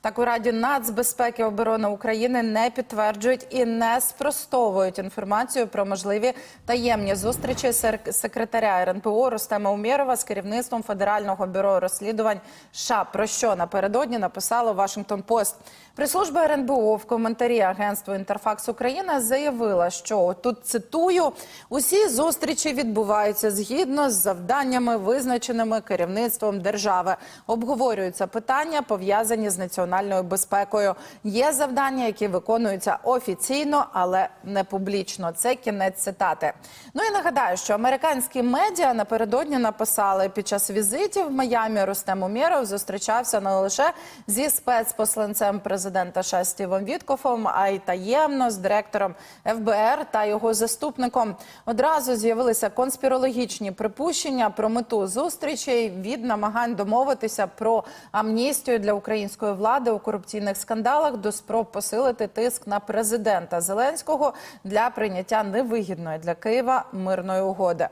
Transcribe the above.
Так у Раді нацбезпеки оборони України не підтверджують і не спростовують інформацію про можливі таємні зустрічі секретаря РНПО Рустема Умєрова з керівництвом Федерального бюро розслідувань США. Про що напередодні написало Вашингтон Пост. Прес-служба РНБО в коментарі агентству Інтерфакс Україна заявила, що тут цитую: усі зустрічі відбуваються згідно з завданнями, визначеними керівництвом держави. Обговорюються питання, пов'язані з національною безпекою. Є завдання, які виконуються офіційно, але не публічно. Це кінець цитати. Ну і нагадаю, що американські медіа напередодні написали під час візитів в Майамі Рустем Умєров зустрічався не лише зі спецпосланцем президента США Стівом Віткофом, а й таємно з директором ФБР та його заступником. Одразу з'явилися конспірологічні припущення про мету зустрічей від намагань домовитися про амністію для української влади у корупційних скандалах до спроб посилити тиск на президента Зеленського для прийняття невигідної для Києва мирної угоди.